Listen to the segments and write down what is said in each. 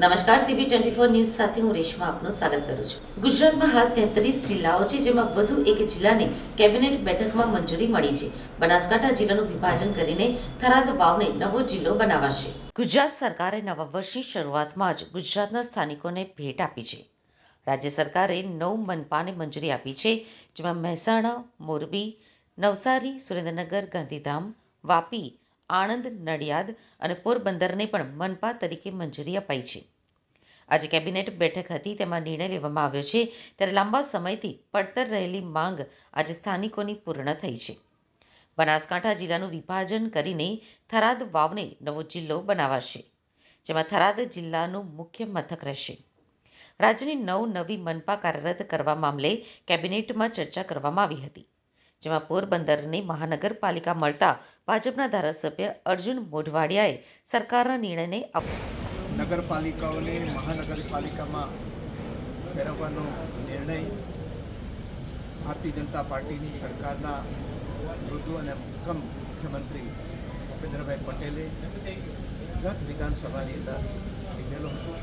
નમસ્કાર CB twenty four news સાથે હું રેશમા આપનું સ્વાગત કરું છું. ગુજરાતમાં હાલ તેત્રીસ જિલ્લાઓ છે જેમાં વધુ એક જિલ્લાને કેબિનેટ બેઠકમાં મંજૂરી મળી છે. બનાસકાંઠા જિલ્લાનું વિભાજન કરીને થરાદ વાવને નવો જિલ્લો બનાવાશે. ગુજરાત સરકારે નવા વર્ષની શરૂઆતમાં જ ગુજરાતના સ્થાનિકોને ભેટ આપી છે. રાજ્ય સરકારે નવ મનપાને મંજૂરી આપી છે, જેમાં મહેસાણા, મોરબી, નવસારી, સુરેન્દ્રનગર, ગાંધીધામ, વાપી આણંદ, નડિયાદ અને પોરબંદરને પણ મનપા તરીકે મંજૂરી અપાઈ છે. આજે કેબિનેટ બેઠક હતી, તેમાં નિર્ણય લેવામાં આવ્યો છે, ત્યારે લાંબા સમયથી પડતર રહેલી માંગ આજે સ્થાનિકોની પૂર્ણ થઈ છે. બનાસકાંઠા જિલ્લાનું વિભાજન કરીને થરાદ વાવને નવો જિલ્લો બનાવાશે, જેમાં થરાદ જિલ્લાનું મુખ્ય મથક રહેશે. રાજ્યની નવ નવી મનપા કાર્યરત કરવા મામલે કેબિનેટમાં ચર્ચા કરવામાં આવી હતી. જેમાં પોરબંદરની મહાનગરપાલિકા મળતા ભાજપના ધારાસભ્ય અર્જુન મોઢવાડિયાએ સરકારના નિર્ણયને નગરપાલિકાઓને મહાનગરપાલિકામાં ફેરવવાનો નિર્ણય ભારતીય જનતા પાર્ટીની સરકારના મૃદુ અને મક્કમ મુખ્યમંત્રી ભૂપેન્દ્રભાઈ પટેલે ગત વિધાનસભાની અંદર લીધેલો હતો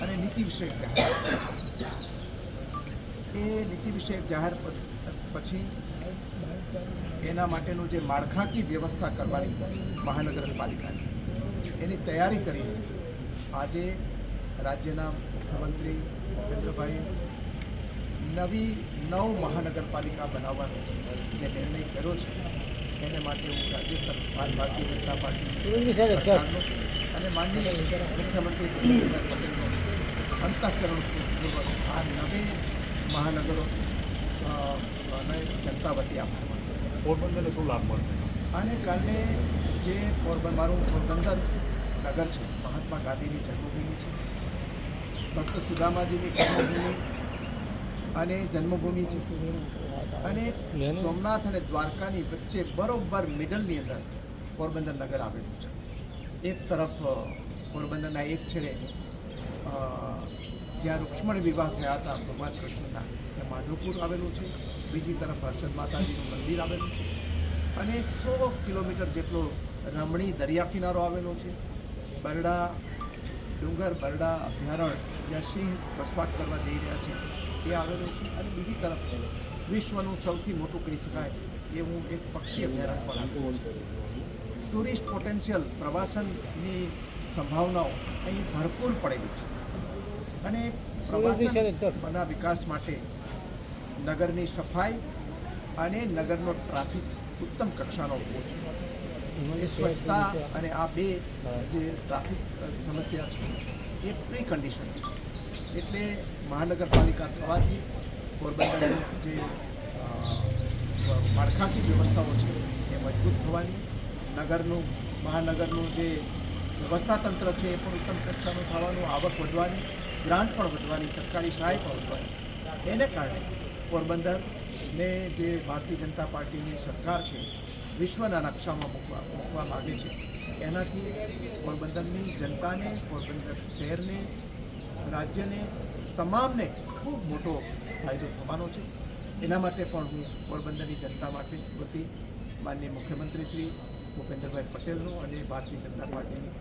અને નીતિ વિષયક જાહેર એ નીતિ વિષયક જાહેર પછી એના માટેનું જે માળખાકીય વ્યવસ્થા કરવાની મહાનગરપાલિકાની એની તૈયારી કરીને આજે રાજ્યના મુખ્યમંત્રી ભૂપેન્દ્રભાઈ નવી નવ મહાનગરપાલિકા બનાવવાનો જે નિર્ણય કર્યો છે એને માટે હું રાજ્ય સરકાર ભારતીય જનતા પાર્ટી સરકારનો અને માનનીય મુખ્યમંત્રી ભૂપેન્દ્રભાઈ પટેલનો અંતઃકરણપૂર્વક આ નવી મહાનગરો અને જનતા વતી આભાર. પોરબંદરને શું લાભ મળશે? આને કારણે જે પોરબંદર મારું પોરબંદર નગર છે, મહાત્મા ગાંધીની જન્મભૂમિ છે. ભક્ત સુદામાજીની કર્મભૂમિ અને જન્મભૂમિ છે. અને સોમનાથ અને દ્વારકાની વચ્ચે બરોબર મિડલની અંદર પોરબંદર નગર આવેલું છે. એક તરફ પોરબંદરના એક છેડે જ્યાં રૂક્ષ્મણ વિવાહ થયા હતા ભગવાન કૃષ્ણના ત્યાં માધવપુર આવેલું છે. બીજી તરફ હર્ષદ માતાજીનું મંદિર આવેલું છે. અને સો કિલોમીટર જેટલો રમણી દરિયા કિનારો આવેલો છે. બરડા ડુંગર બરડા અભયારણ્ય જ્યાં સિંહ વસવાટ કરવા જઈ રહ્યા છે તે આવેલું છે. અને બીજી તરફ વિશ્વનું સૌથી મોટું કહી શકાય એવું એક પક્ષી અભયારણ્ય પણ ટુરિસ્ટ પોટેન્શિયલ પ્રવાસનની સંભાવનાઓ અહીં ભરપૂર પડેલી છે. અને પ્રવાસનના વિકાસ માટે નગરની સફાઈ અને નગરનો ટ્રાફિક ઉત્તમ કક્ષાનો હોવો છે. એ સ્વચ્છતા અને આ બે જે ટ્રાફિક સમસ્યા છે એ પ્રી કન્ડિશન છે. એટલે મહાનગરપાલિકા થવાથી પોરબંદરની જે અ, માળખાકીય વ્યવસ્થાઓ છે એ મજબૂત થવાની. નગરનું મહાનગરનું જે વ્યવસ્થાતંત્ર છે એ પણ ઉત્તમ કક્ષાનું થવાનું આવક વધવાની ગ્રાન્ટ પણ વધવાની સરકારી સહાય પણ વધવાની. એને કારણે પોરબંદરને જે ભારતીય જનતા પાર્ટીની સરકાર છે, વિશ્વના નકશામાં મૂકવા મૂકવા માગે છે. એનાથી પોરબંદરની જનતાને, પોરબંદર શહેરને, રાજ્યને તમામને ખૂબ મોટો ફાયદો થવાનો છે. એના માટે પણ હું પોરબંદરની જનતા માટે વતી માનનીય મુખ્યમંત્રી શ્રી ભૂપેન્દ્રભાઈ પટેલનો અને ભારતીય જનતા પાર્ટીની